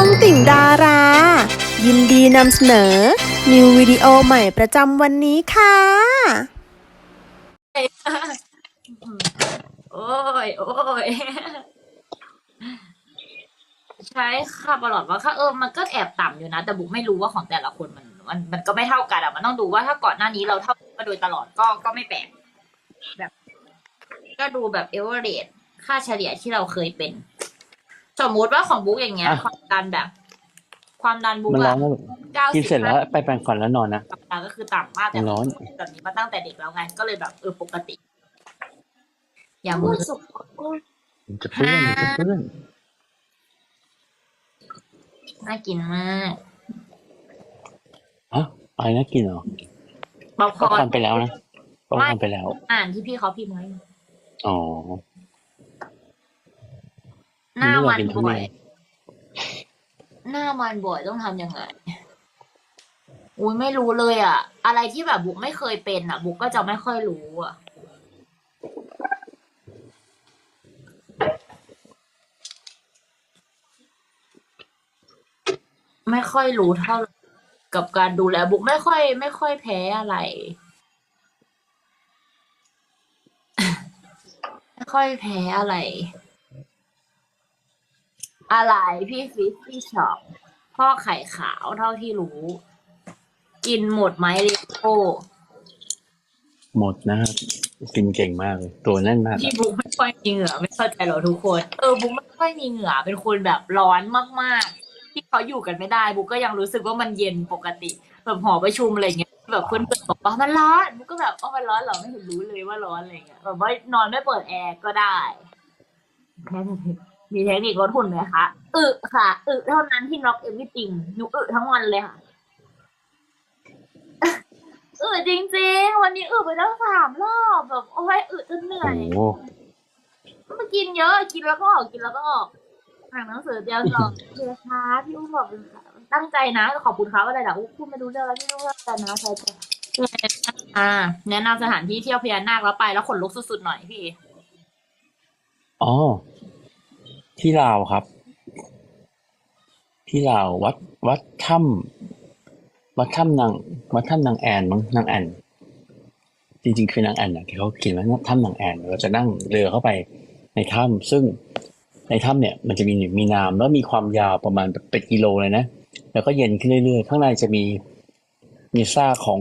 องติ่งดารา ยินดีนำเสนอ นิววิดีโอใหม่ประจำวันนี้ค่ะ โอ้ย โอ้ย ใช้ค่าประหลอดว่าค่าเออมันก็แอบต่ำอยู่นะ แต่บุกไม่รู้ว่าของแต่ละคนมัน มันมันก็ไม่เท่ากันอะมันต้องดูว่าถ้าก่อนหน้านี้เราเท่ามาโดยตลอดก็ก็ไม่แปลกแบบ ก็ดูแบบเอเวอเรค่าเฉลี่ยที่เราเคยเป็น สมมุติว่าของบุ๊กอย่างเงี้ย อะ ความดันแบบ ความดันบุ๊กมันร้ออะนนะลูกเก้ากิสินบเสร็จแล้วไปแปรงฟันแล้วนอนนะ ความดันก็คือต่ำมากแต่มันร้อน แบบนี้มาตั้งแต่เด็กแล้วไงก็เลยแบบเออปกติ อย่างมือมันจะเปื้อนมันจะเปื้อนน่ากินมากฮะอะไรนะกินเหรอป๊อปคก็อร์นทำไปแล้วนะก็ทำไปแล้ว อ่านที่พี่เขาพิมพ์ไว้ อ๋อ หน้ามันไม่อยากกินทุบ่เรีอยยนหน้ามันบ่อยต้องทำยังไงอุ้ยไม่รู้เลยอะ อะไรที่แบบบุกไม่เคยเป็นอะ บุกก็จะไม่ค่อยรู้อะ ไม่ค่อยรู้เท่ากับการดูแลบุกไม่ค่อย ไม่ค่อยแพ้อะไร ไม่ค่อยแพ้อะไร อะไรพี่ฟิชพี่ช็อปพ่อไข่ขาวเท่าที่รู้ กินหมดไหมลิโก้หมดนะครับกินเก่งมากเลยตัวแน่นมากพี่บุ๊กไม่ค่อยมีเหงื่อไม่เข้าใจหรอทุกคน เออบุ๊กไม่ค่อยมีเหงื่อเป็นคนแบบร้อนมากๆ ที่เขาอยู่กันไม่ได้บุ๊กก็ยังรู้สึกว่ามันเย็นปกติ แบบหอประชุมอะไรเงี้ยแบบเพื่อนๆบอกว่ามันร้อนบุ๊กก็แบบอ๋อมันร้อนเหรอไม่เห็นรู้เลยว่าร้อนอะไรเงี้ยแบบว่านอนไม่เปิดแอร์ก็ได้แค่นั้นเอง มีเทคนิคลดหุ่นไหมคะอึค่ะอึเท่านั้นที่น็อกเอวิติงหนูอึทั้งวันเลยค่ะอึจริงๆ วันนี้อึไปตั้งสามรอบแบบโอ้ยอึจนเหนื่โอ้อยโหมากินเยอะกินแล้วก็ออกกินแล้วก็ออกอ่านหนังสือเดียวสองเลยค่ะพี่อุ้มบอกเลยค่ะตั้งใจนะขอบคุณเขาอะไรแต่อุ้มพูดไม่รู้เรื่องแล้วพี่อุ้มก็แต่นะใช่ใช่อ่าแนะนำสถานที่เที่ยวพญานาคแล้วไปแล้วขนลุกสุดๆหน่อยพี่อ๋อ ที่ลาวครับ ที่ลาววัดวัดถ้ำวัดถ้ำนางวัดถ้ำนางแอนมั้งนางแอนจริงๆคือนางแอนนะที่เขาเขียนว่าถ้ำนางแอนเราจะนั่งเรือเข้าไปในถ้ำซึ่งในถ้ำเนี่ยมันจะมีมีน้ำแล้วมีความยาวประมาณเป็นกิโลเลยนะแล้วก็เย็นขึ้นเรื่อยๆ ข้างในจะมีมีซากของ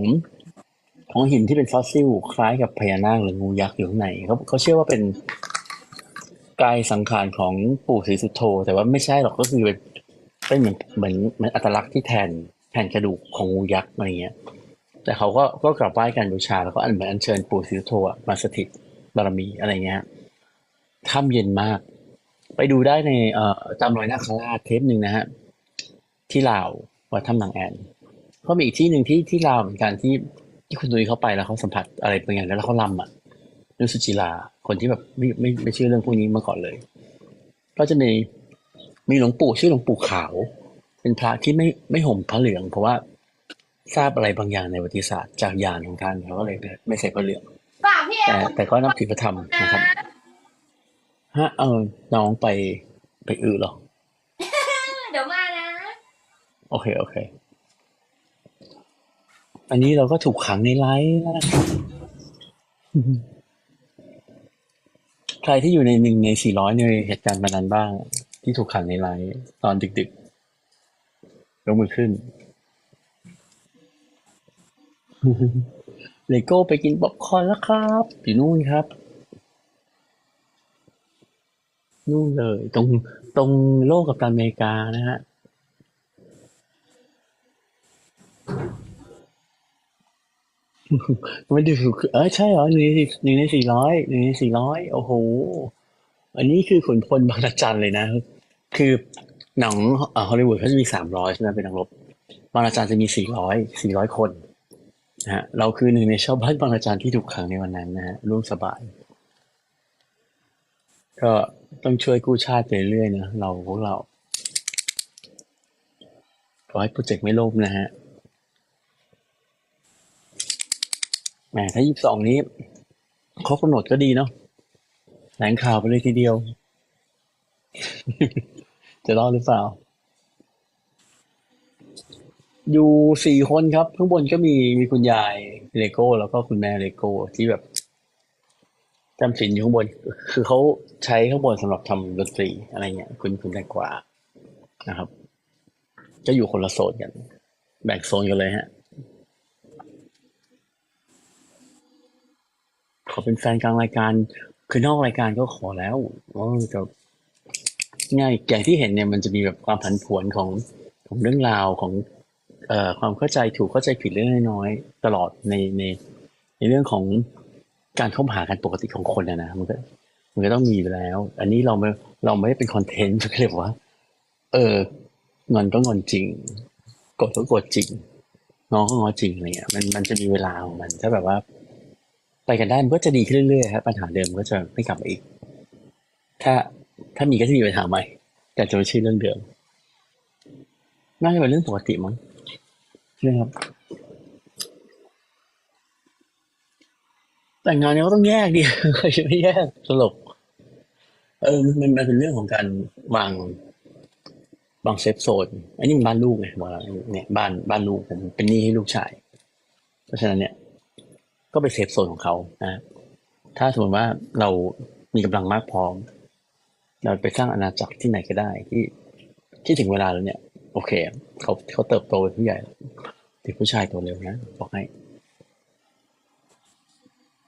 ของหินที่เป็นฟอสซิล คล้ายกับพญานาคหรืองูยักษ์อยู่ข้างในเขาเขาเชื่อว่าเป็น กายสังขารของปู่ศรีสุโธแต่ว่าไม่ใช่หรอกก็คือเป็นเป็นเหมือนเหมือนเหมือนอัตลักษณ์ที่แทนแทนกระดูกของงูยักษ์อะไรเงี้ย แต่เขาก็ก็กราบไหว้กันบูชาแล้วก็อันเหมือนอัญเชิญปู่ศรีสุโธมาสถิตบารมีอะไรเงี้ยถ้ำเย็นมาก ไปดูได้ในเอ่อตามรอยนาคราชเทปหนึ่งนะฮะที่ลาววัดถ้ำนางแอนก็มีอีกที่หนึ่งที่ที่ลาวเหมือนกันที่ที่คุณนุ้ยเขาไปแล้วเขาสัมผัสอะไรบางอย่างแล้วเขาลำอะ นุสุจิลา คนที่แบบไม่ไม่ไม่เชื่อเรื่องพวกนี้มาก่อนเลย ก็จะมีมีหลวงปู่ชื่อหลวงปู่ขาว เป็นพระที่ไม่ไม่ห่มพระเหลือง เพราะว่าทราบอะไรบางอย่างในประวัติศาสตร์จากยานของท่านเขาก็เลยไม่ใส่พระเหลืองฝากพี่เอแต่แต่ก็นับถือพระธรรมนะครับฮะเออน้องไปไปอือเหรอเดี๋ยวมานะ โอเคโอเค อันนี้เราก็ถูกขังในไลฟ์แล้วนะครับใค รที่อยู่ในหนึ่งในสี่ร้อยในเหตุการณ์วันนั้นบ้าง ที่ถูกขังในไลฟ์ตอนดึกๆยกมือขึ้น เลโก้ไปกินป๊อปคอร์นแล้วครับอยู่นู่นครับ นู่นเลย ตรงตรงโลกกับอเมริกานะฮะ ไม่ได้ถูกเออใช่เหรอหนึ่งในหนึ่งในสี่ร้อยหนึ่งในสี่ร้อยโอ้โห อันนี้คือขุนพลบางระจันเลยนะ คือหนังเอ่อฮอลลีวูดเขาจะมีสามร้อยใช่ไหมเป็นนักรบบางระจันจะมีสี่ร้อยสี่ร้อยคนนะฮะเราคือหนึ่งในชาวบ้านบางระจันที่ถูกขังในวันนั้นนะฮะร่วมสบาย ก็ต้องช่วยกู้ชาติไปเรื่อยนะเราพวกเราขอให้โปรเจกต์ไม่ล่มนะฮะ แหมถ้ายี่สิบสองนี้ครบกำหนดก็ดีเนาะแถลงข่าวไปเลยทีเดียว จะรอดหรือเปล่า อยู่สี่คนครับ ข้างบนก็มีมีคุณยายเลโก้ แล้วก็คุณแม่เลโก้ที่แบบจำศีลอยู่ข้างบน คือเขาใช้ข้างบนสำหรับทำดนตรีอะไรเงี้ย คุณคุณแตงกวานะครับก็อยู่คนละโซนกัน แบ่งโซนกันเลยฮะ ขอเป็นแฟนกลางรายการ คือนอกรายการก็ขอแล้วว่าจะง่ายอย่างที่เห็นเนี่ยมันจะมีแบบความผันผวนของของเรื่องราวของเอ่อความเข้าใจถูกเข้าใจผิดเรื่องน้อยๆตลอดในในในเรื่องของการเข้าหากันปกติของคนนะนะมันก็มันก็ต้องมีอยู่แล้ว อันนี้เราไม่เราไม่ได้เป็นคอนเทนต์ก็เลยกว่า เอองอนก็งอนจริงกดก็กดจริงง้อก็ง้อจริงอะไรเงี้ยมันมันจะมีเวลาของมันถ้าแบบว่า ไปกันได้มันก็จะดีขึ้นเรื่อยๆครับปัญหาเดิมก็จะไม่กลับมาอีก ถ้าถ้ามีก็จะมีปัญหาใหม่ แต่จะไม่ใช่เรื่องเดิมน่าจะเป็นเรื่องปกติมั้งใช่ครับแต่งงานเนี่ยก็ต้องแยกดิใครจะไม่แยกตลกเออมันมันเป็นเรื่องของการวางวางเซฟโซนอันนี้มันบ้านลูกไงบอกแล้วเนี่ยบ้านบ้านลูกผมเป็นหนี้ให้ลูกชาย เพราะฉะนั้นเนี่ย ก็ไปเซฟโซนของเขานะถ้าสมมติว่าเรามีกำลังมากพอเราไปสร้างอาณาจักรที่ไหนก็ได้ที่ที่ถึงเวลาแล้วเนี่ย โอเคเขาเขาเติบโตเป็นผู้ใหญ่เด็กผู้ชายโตเร็วนะบอกให้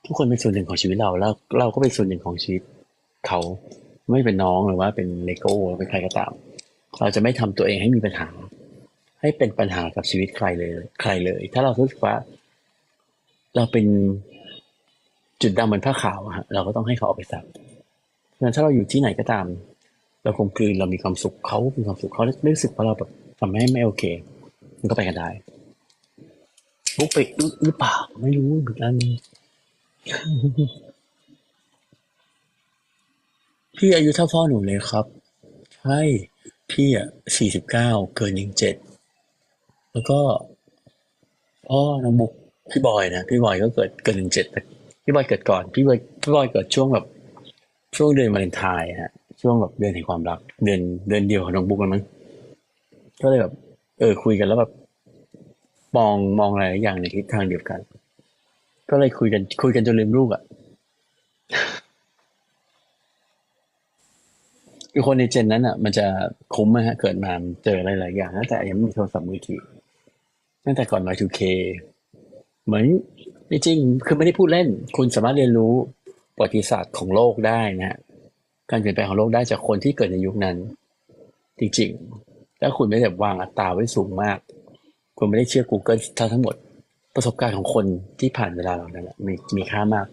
ทุกคนเป็นส่วนหนึ่งของชีวิตเราแล้ว เราก็เป็นส่วนหนึ่งของชีวิตเขาไม่เป็นน้องหรือว่าเป็นเลโก้เป็นใครก็ตาม เราจะไม่ทำตัวเองให้มีปัญหา ให้เป็นปัญหากับชีวิตใครเลย ใครเลย ถ้าเรารู้สึกว่า เราเป็นจุดดำเหมือนผ้าขาวอะฮะเราก็ต้องให้เขาเอาไปซักเพราะฉะนั้นถ้าเราอยู่ที่ไหนก็ตาม เราคงกลืนเรามีความสุขเขามีความสุขเขาไม่รู้สึกว่าเราแบบทำให้ไม่โอเค มันก็ไปกันได้ลุกไปหรือเปล่าไม่รู้เหมือนกันพี่อายุเท่าพ่อหนูเลยครับ ใช่พี่อะสี่สิบเก้าเกินยิงเจ็ดแล้วก็พ่อน้องบุก พี่บอยนะพี่บอยก็เกิดเกินหนึ่งเจ็ดแต่พี่บอยเกิดก่อนพี่บอยพี่บอยเกิดช่วงแบบช่วงเดือนวาเลนไทน์ฮะช่วงแบบเดือนแห่งความรัก เดือนเดือนเดียวของน้องบุ๊กแล้วมั้งก็เลยแบบ เออคุยกันแล้วแบบมองมองอะไรหลายอย่างในทิศทางเดียวกัน ก็เลยคุยกันคุยกันจนลืมลูกอะคือคนในเจนนั้นอะ มันจะคุ้มไหมฮะ เกิดมาเจออะไรหลายอย่างตั้งแต่ยังไม่มีโทรศัพท์มือถือตั้งแต่ก่อนมา 2K เหมือนจริงๆคือไม่ได้พูดเล่น คุณสามารถเรียนรู้ประวัติศาสตร์ของโลกได้นะฮะการเปลี่ยนแปลงของโลกได้จากคนที่เกิดในยุคนั้น จริงๆแล้วคุณไม่ได้วางอัตราไว้สูงมาก คุณไม่ได้เชื่อ Google ทั้งทั้งหมดประสบการณ์ของคนที่ผ่านเวลาเหล่านั้นอะมีมีค่ามาก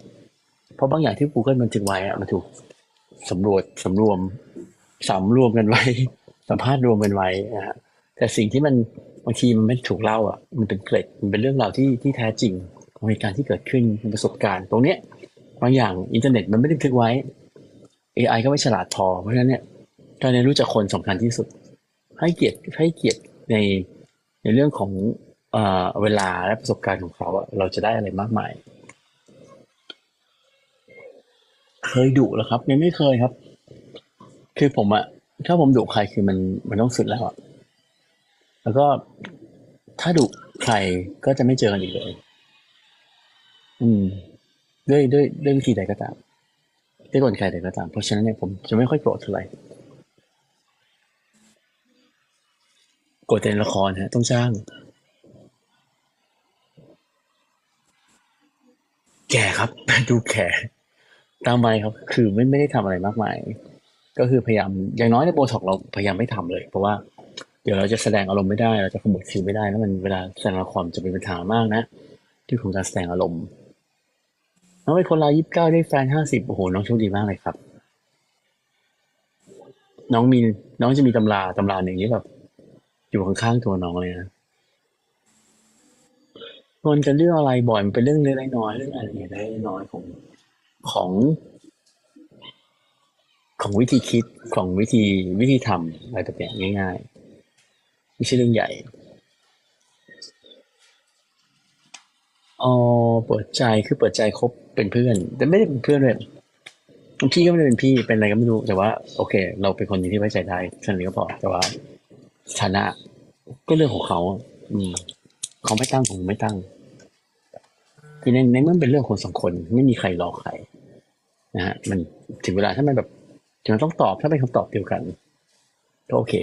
เพราะบางอย่างที่ Google มันถึงไว้อะมันถูกสำรวจสำรวมสำรวมกันไว้ สัมภาษณ์รวมกันไว้นะฮะแต่สิ่งที่มัน บางทีมันไม่ถูกเล่าอะมันเป็นเกร็ดมันเป็นเรื่องราวที่ที่แท้จริงของเหตุการณ์ที่เกิดขึ้นประสบการณ์ ตรงเนี้ยบางอย่างอินเทอร์เน็ตมันไม่ได้บันทึกไว้ AI ก็ไม่ฉลาดพอเพราะฉะนั้นเนี่ยการเรียนรู้จากคนสำคัญที่สุด ให้เกียรติให้เกียรติในในเรื่องของเอ่อเวลาและประสบการณ์ของเขาเราจะได้อะไรมากมาย เคยดุหรอครับยังไม่เคยครับ คือผมอะถ้าผมดุใครคือมันมันต้องสุดแล้วอะ แล้วก็ถ้าดุใครก็จะไม่เจอกันอีกเลย อืม ด้วยด้วยด้วยวิธีใดก็ตามด้วยกลไกใดก็ตาม เพราะฉะนั้นเนี่ยผมจะไม่ค่อยโกรธเท่าไหร่โกรธแต่ในละครฮะ ต้องจ้าง แก่ครับ ดูแก่ตามไปครับ คือไม่ไม่ได้ทำอะไรมากมาย ก็คือพยายาม อย่างน้อยในโบท็อกเราพยายามไม่ทำเลย เพราะว่า ดี๋ยวเราจะแสดงอารมณ์ไม่ได้ เราจะขมวดคิ้วไม่ได้แล้วมันเวลาแสดงละครจะเป็นปัญหามากนะที่ของการแสดงอารมณ์น้องเป็นคนรายยี่สิบเก้าได้แฟนห้าสิบโอ้โหน้องโชคดีมากเลยครับ น้องมีน้องจะมีตำราตำราหนึ่งที่แบบอยู่ข้างๆตัวน้องเลยนะงอนกันเรื่องอะไรบ่อยมันเป็นเรื่องเล็กน้อยเรื่องอะไรเล็กน้อยของของของวิธีคิดของวิธีวิธีทำอะไรแบบนี้ง่าย ๆ ไม่ใช่เรื่องใหญ่อ๋อเปิดใจคือเปิดใจคบเป็นเพื่อน แต่ไม่ได้เป็นเพื่อนเลยพี่ก็ไม่ได้เป็นพี่เป็นอะไรก็ไม่รู้แต่ว่า โอเค เราเป็นคนที่ไว้ใจได้แค่นี้ก็พอแต่ว่าฐานะ ก็เรื่องของเขา อืมเขาไม่ตั้งผมไม่ตั้งคือในในเมื่อเป็นเรื่องคนสองคน ไม่มีใครรอใครนะฮะมันถึงเวลาถ้ามันแบบถึงมันต้องตอบถ้าเป็นคำตอบเดียวกัน ก็โอเค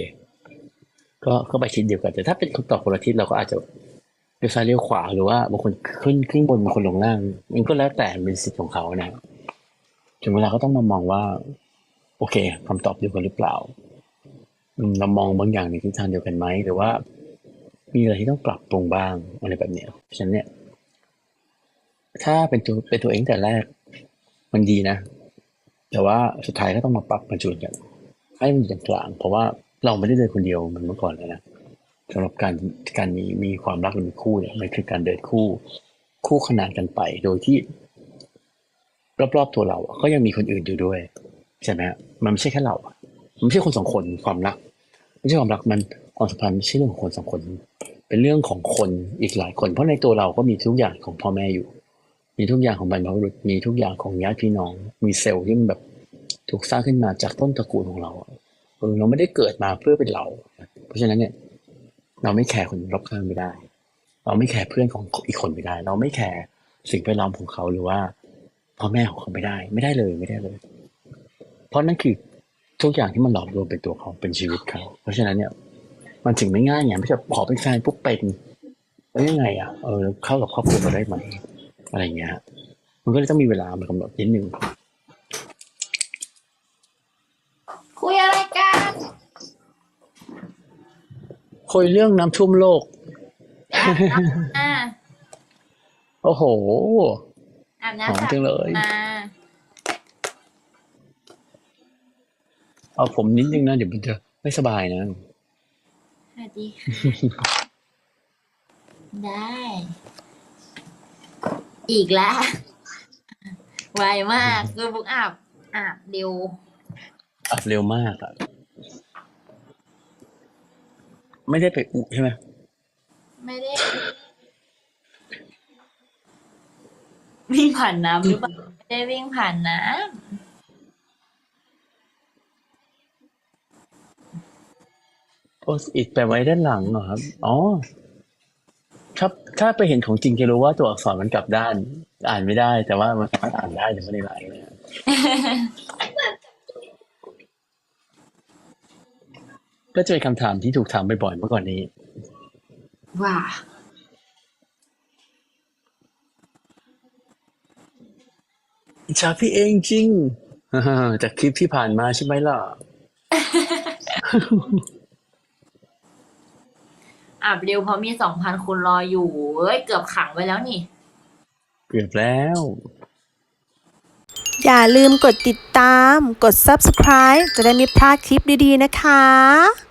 ก็ก็ไปทิศเดียวกัน แต่ถ้าเป็นคำตอบคนละทิศเราก็อาจจะเลี้ยวซ้ายเลี้ยวขวาหรือว่าบางคนขึ้นขึ้นบนบางคนลงล่าง มันก็แล้วแต่เป็นสิทธิ์ของเขานะถึงเวลาก็ต้องมามองว่า โอเคคำตอบเดียวกันหรือเปล่าเรามองบางอย่างในทิศทางเดียวกันไหมหรือว่า มีอะไรที่ต้องปรับปรุงบ้างอะไรแบบเนี้ยฉะนั้นเนี่ยถ้าเป็นตัวเป็นตัวเองแต่แรก มันดีนะ แต่ว่าสุดท้ายก็ต้องมาปรับมาจูนกัน ให้มันอยู่กลาง เพราะว่า เราไม่ได้เดินคนเดียวเหมือนเมื่อก่อนเลยนะสำหรับการการมีมีความรักหรือคู่เนี่ยมันคือการเดินคู่คู่ขนานกันไป โดยที่รอบๆตัวเราอะก็ยังมีคนอื่นอยู่ด้วยใช่ไหมมันไม่ใช่แค่เรา มันไม่ใช่คนสองคนความรักไม่ใช่ความรักมันความสัมพันธ์ไม่ใช่เรื่องของคนสองคน เป็นเรื่องของคนอีกหลายคน เพราะในตัวเราก็มีทุกอย่างของพ่อแม่อยู่ มีทุกอย่างของบรรพบุรุษมีทุกอย่างของญาติพี่น้อง มีเซลล์ที่มันแบบถูกสร้างขึ้นมาจากต้นตระกูลของเรา เราไม่ได้เกิดมาเพื่อเป็นเรา เพราะฉะนั้นเนี่ย เราไม่แคร์คนรอบข้างไม่ได้ เราไม่แคร์เพื่อนของอีกคนไม่ได้ เราไม่แคร์สิ่งแวดล้อมของเขาหรือว่าพ่อแม่ของเขาไม่ได้ ไม่ได้เลยไม่ได้เลย เพราะนั่นคือทุกอย่างที่มันหลอมรวมเป็นตัวเขาเป็นชีวิตเขาเพราะฉะนั้นเนี่ย มันถึงไม่ง่ายไงไม่ใช่ขอเป็นแฟนปุ๊บเป็นแล้วยังไงอะเออเข้ากับครอบครัวเราได้ไหมอะไรเงี้ยฮะมันก็เลยต้องมีเวลามากำหนดนิดนึง คุยอะไรกัน คุยเรื่องน้ำท่วมโลก อ่าโอ้โหอาบหอมน้ำจังเลย มาเอาผมนิดนึงนะ เดี๋ยวมันจะไม่สบายนะ สวัสดีค่ะ ได้ อีกแล้ว ไวมากคือบุ๊กอาบอาบเร็วอับเร็วมากอะ ไม่ได้ไปอุใช่ไหมไม่ได้ วิ่งผ่านน้ำหรือเปล่าไม่ได้วิ่งผ่านน้โพสอิดแปะไว้ด้านหลังเหรอครับ อ๋อถ้าถ้าไปเห็นของจริงจะรู้ว่าตัวอักษรมันกลับด้าน อ่านไม่ได้ แต่ว่ามันสามารถอ่านได้แต่ไม่ได้ไลน์เลยอะ ก็จะเป็นคำถามที่ถูกถามบ่อยๆเมื่อก่อนนี้ำว่า อิจฉาพี่เองจริงจากคลิปที่ผ่านมาใช่ไหมล่ะอาบเร็วเพราะมีสองพันคนรออยู่เอ้ยเกือบขังไว้แล้วนี่ เกือบแล้ว อย่าลืมกดติดตาม กด subscribe จะได้ไม่พลาดคลิปดีๆนะคะ